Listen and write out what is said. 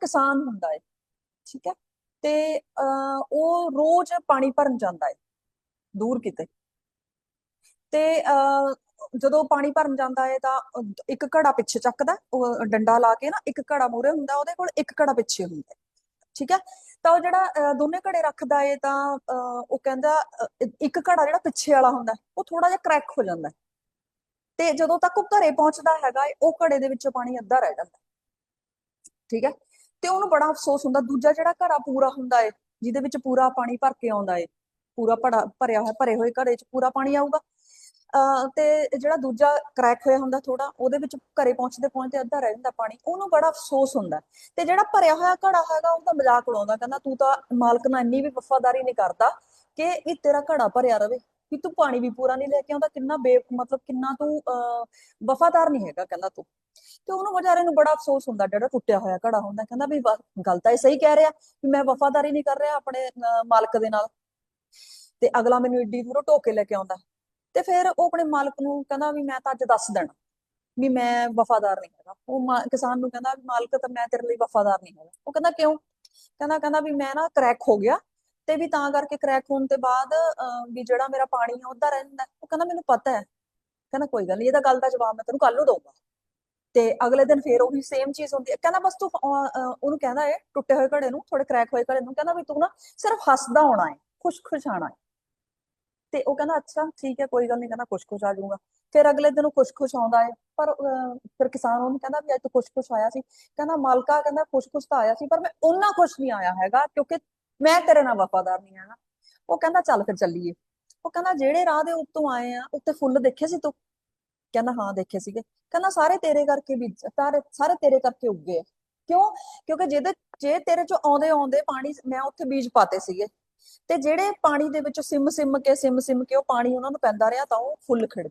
ਕਿਸਾਨ ਹੁੰਦਾ ਹੈ ਠੀਕ ਹੈ? ਤੇ ਅਹ, ਉਹ ਰੋਜ਼ ਪਾਣੀ ਭਰਨ ਜਾਂਦਾ ਹੈ ਦੂਰ ਕਿਤੇ। ਤੇ ਅਹ, ਜਦੋਂ ਪਾਣੀ ਭਰਨ ਜਾਂਦਾ ਹੈ ਤਾਂ ਇੱਕ ਘੜਾ ਪਿੱਛੇ ਚੱਕਦਾ ਉਹ ਡੰਡਾ ਲਾ ਕੇ ਨਾ ਇੱਕ ਘੜਾ ਮੂਰੇ ਹੁੰਦਾ ਉਹਦੇ ਕੋਲ ਇੱਕ ਘੜਾ ਪਿੱਛੇ ਹੁੰਦਾ ਠੀਕ ਹੈ? ਤਾਂ ਉਹ ਜਿਹੜਾ ਅਹ, ਦੋਨੇ ਘੜੇ ਰੱਖਦਾ ਏ ਤਾਂ ਅਹ, ਉਹ ਕਹਿੰਦਾ ਇੱਕ ਘੜਾ ਜਿਹੜਾ ਪਿੱਛੇ ਵਾਲਾ ਹੁੰਦਾ ਉਹ ਥੋੜਾ ਜਿਹਾ ਕ੍ਰੈਕ ਹੋ ਜਾਂਦਾ ਹੈ। ਤੇ ਜਦੋਂ ਤੱਕ ਉਹ ਘਰੇ ਪਹੁੰਚਦਾ ਹੈਗਾ ਏ, ਉਹ ਘੜੇ ਦੇ ਵਿੱਚੋਂ ਪਾਣੀ ਅੱਧਾ ਰਹਿ ਜਾਂਦਾ ਠੀਕ ਹੈ? ਤੇ ਉਹਨੂੰ ਬੜਾ ਅਫਸੋਸ ਹੁੰਦਾ, ਦੂਜਾ ਜਿਹੜਾ ਘੜਾ ਪੂਰਾ ਹੁੰਦਾ ਏ, ਜਿਹਦੇ ਵਿੱਚ ਪੂਰਾ ਪਾਣੀ ਭਰ ਕੇ ਆਉਂਦਾ ਏ, ਪੂਰਾ ਭੜਾ, ਭਰਿਆ ਹੋਇਆ, ਭਰੇ ਹੋਏ ਘੜੇ 'ਚ ਪੂਰਾ ਪਾਣੀ ਆਊਗਾ। ਅਹ ਤੇ ਜਿਹੜਾ ਦੂਜਾ ਕ੍ਰੈਕ ਹੋਇਆ ਹੁੰਦਾ ਥੋੜਾ ਉਹਦੇ ਵਿੱਚ ਘਰੇ ਪਹੁੰਚਦੇ ਪਹੁੰਚਦੇ ਅੱਧਾ ਰਹਿ ਜਾਂਦਾ ਪਾਣੀ, ਉਹਨੂੰ ਬੜਾ ਅਫਸੋਸ ਹੁੰਦਾ। ਤੇ ਜਿਹੜਾ ਭਰਿਆ ਹੋਇਆ ਘੜਾ ਹੈਗਾ, ਉਹਦਾ ਮਜ਼ਾਕ ਉਡਾਉਂਦਾ, ਕਹਿੰਦਾ ਤੂੰ ਤਾਂ ਮਾਲਕ ਨਾਲ ਇੰਨੀ ਵੀ ਵਫਾਦਾਰੀ ਨਹੀਂ ਕਰਦਾ ਕਿ ਇਹ ਤੇਰਾ ਘੜਾ ਭਰਿਆ ਰਵੇ। ਵੀ ਤੂੰ ਪਾਣੀ ਵੀ ਪੂਰਾ ਨਹੀਂ ਲੈ ਕੇ ਆਉਂਦਾ, ਕਿੰਨਾ ਬੇ, ਮਤਲਬ ਕਿੰਨਾ ਤੂੰ ਵਫਾਦਾਰ ਨਹੀਂ ਹੈਗਾ ਕਹਿੰਦਾ ਤੂੰ। ਤੇ ਉਹਨੂੰ ਵਿਚਾਰੇ ਨੂੰ ਬੜਾ ਅਫਸੋਸ ਹੁੰਦਾ ਜਿਹੜਾ ਟੁੱਟਿਆ ਹੋਇਆ ਘੜਾ ਹੁੰਦਾ, ਕਹਿੰਦਾ ਵੀ ਗੱਲ ਤਾਂ ਇਹ ਸਹੀ ਕਹਿ ਰਿਹਾ ਵੀ ਮੈਂ ਵਫਾਦਾਰੀ ਨਹੀਂ ਕਰ ਰਿਹਾ ਆਪਣੇ ਮਾਲਕ ਦੇ ਨਾਲ। ਤੇ ਅਗਲਾ ਮੈਨੂੰ ਏਡੀ ਦੂਰੋਂ ਢੋ ਕੇ ਲੈ ਕੇ ਆਉਂਦਾ। ਤੇ ਫਿਰ ਉਹ ਆਪਣੇ ਮਾਲਕ ਨੂੰ ਕਹਿੰਦਾ ਵੀ ਮੈਂ ਤਾਂ ਅੱਜ ਦੱਸ ਦੇਣਾ ਵੀ ਮੈਂ ਵਫਾਦਾਰ ਨਹੀਂ ਹੈਗਾ। ਉਹ ਮਾ- ਕਿਸਾਨ ਨੂੰ ਕਹਿੰਦਾ ਮਾਲਕ ਤਾਂ ਮੈਂ ਤੇਰੇ ਲਈ ਵਫਾਦਾਰ ਨਹੀਂ ਹੈਗਾ। ਉਹ ਕਹਿੰਦਾ ਕਿਉਂ? ਕਹਿੰਦਾ ਕਹਿੰਦਾ ਵੀ ਮੈਂ ਨਾ ਕਰੈਕ ਹੋ ਗਿਆ। ਤੇ ਵੀ ਤਾਂ ਕਰਕੇ ਕ੍ਰੈਕ ਹੋਣ ਤੋਂ ਬਾਅਦ ਵੀ ਜਿਹੜਾ ਮੇਰਾ ਪਾਣੀ ਆ ਉਹਦਾ ਰਹਿੰਦਾ, ਉਹ ਕਹਿੰਦਾ ਮੈਨੂੰ ਪਤਾ ਹੈ। ਕਹਿੰਦਾ ਕੋਈ ਗੱਲ ਨਹੀਂ ਇਹਦਾ ਗੱਲ ਦਾ ਜਵਾਬ ਮੈਂ ਤੈਨੂੰ ਕੱਲ ਨੂੰ ਦਊਂਗਾ। ਤੇ ਅਗਲੇ ਦਿਨ ਫੇਰ ਉਹੀ ਸੇਮ ਚੀਜ਼ ਹੁੰਦੀ ਹੈ। ਕਹਿੰਦਾ ਬਸ ਤੂੰ ਉਹਨੂੰ ਕਹਿੰਦਾ ਹੈ ਟੁੱਟੇ ਹੋਏ ਘੜੇ ਨੂੰ ਥੋੜੇ ਕ੍ਰੈਕ ਹੋਏ ਘੜੇ ਨੂੰ, ਕਹਿੰਦਾ ਵੀ ਤੂੰ ਨਾ ਸਿਰਫ ਹੱਸਦਾ ਹੋਣਾ ਹੈ ਖੁਸ਼ ਖੁਸ਼ ਆਣਾ ਹੈ। ਤੇ ਉਹ ਕਹਿੰਦਾ, ਅੱਛਾ, ਠੀਕ ਹੈ, ਕੋਈ ਗੱਲ ਨਹੀਂ ਕਹਿੰਦਾ ਖੁਸ਼ ਖੁਸ਼ ਆ ਜਾਊਗਾ। ਫਿਰ ਅਗਲੇ ਦਿਨ ਉਹ ਖੁਸ਼ ਖੁਸ਼ ਆਉਂਦਾ ਹੈ। ਪਰ ਫਿਰ ਕਿਸਾਨ ਉਹਨੂੰ ਕਹਿੰਦਾ ਵੀ ਅੱਜ ਤੂੰ ਖੁਸ਼ ਖੁਸ਼ ਆਇਆ ਸੀ। ਕਹਿੰਦਾ, ਮਾਲਕਾ ਕਹਿੰਦਾ ਖੁਸ਼ ਖੁਸ਼ ਤਾਂ ਆਇਆ ਸੀ, ਪਰ ਮੈਂ ਉਹਨਾਂ ਖੁਸ਼ ਨਹੀਂ ਆਇਆ ਹੈਗਾ, ਕਿਉਂਕਿ ਮੈਂ ਤੇਰੇ ਨਾਲ ਵਫਾਦਾਰ ਨਹੀਂ ਹੈਗਾ ਉਹ ਕਹਿੰਦਾ, ਚੱਲ ਫਿਰ ਚੱਲੀਏ। ਉਹ ਕਹਿੰਦਾ, ਜਿਹੜੇ ਰਾਹ ਦੇ ਉੱਤੋਂ ਆਏ ਆ ਉੱਤੇ ਫੁੱਲ ਦੇਖੇ ਸੀ ਤੂੰ? ਕਹਿੰਦਾ, ਹਾਂ, ਦੇਖੇ ਸੀਗੇ। ਕਹਿੰਦਾ, ਸਾਰੇ ਤੇਰੇ ਕਰਕੇ ਵੀ, ਸਾਰੇ ਤੇਰੇ ਕਰਕੇ ਉੱਗੇ ਆ। ਕਿਉਂ? ਕਿਉਂਕਿ ਜਿਹਦੇ, ਜੇ ਤੇਰੇ ਚੋਂ ਆਉਂਦੇ ਆਉਂਦੇ ਪਾਣੀ, ਮੈਂ ਉੱਥੇ ਬੀਜ ਪਾਤੇ ਸੀਗੇ। ਤੇ ਜਿਹੜੇ ਪਾਣੀ ਦੇ ਵਿੱਚੋਂ ਸਿਮ ਸਿਮ ਕੇ ਸਿਮ ਸਿਮ ਕੇ ਉਹ ਪਾਣੀ ਉਹਨਾਂ ਨੂੰ ਪੈਂਦਾ ਰਿਹਾ, ਤਾਂ ਉਹ ਫੁੱਲ ਖਿੜ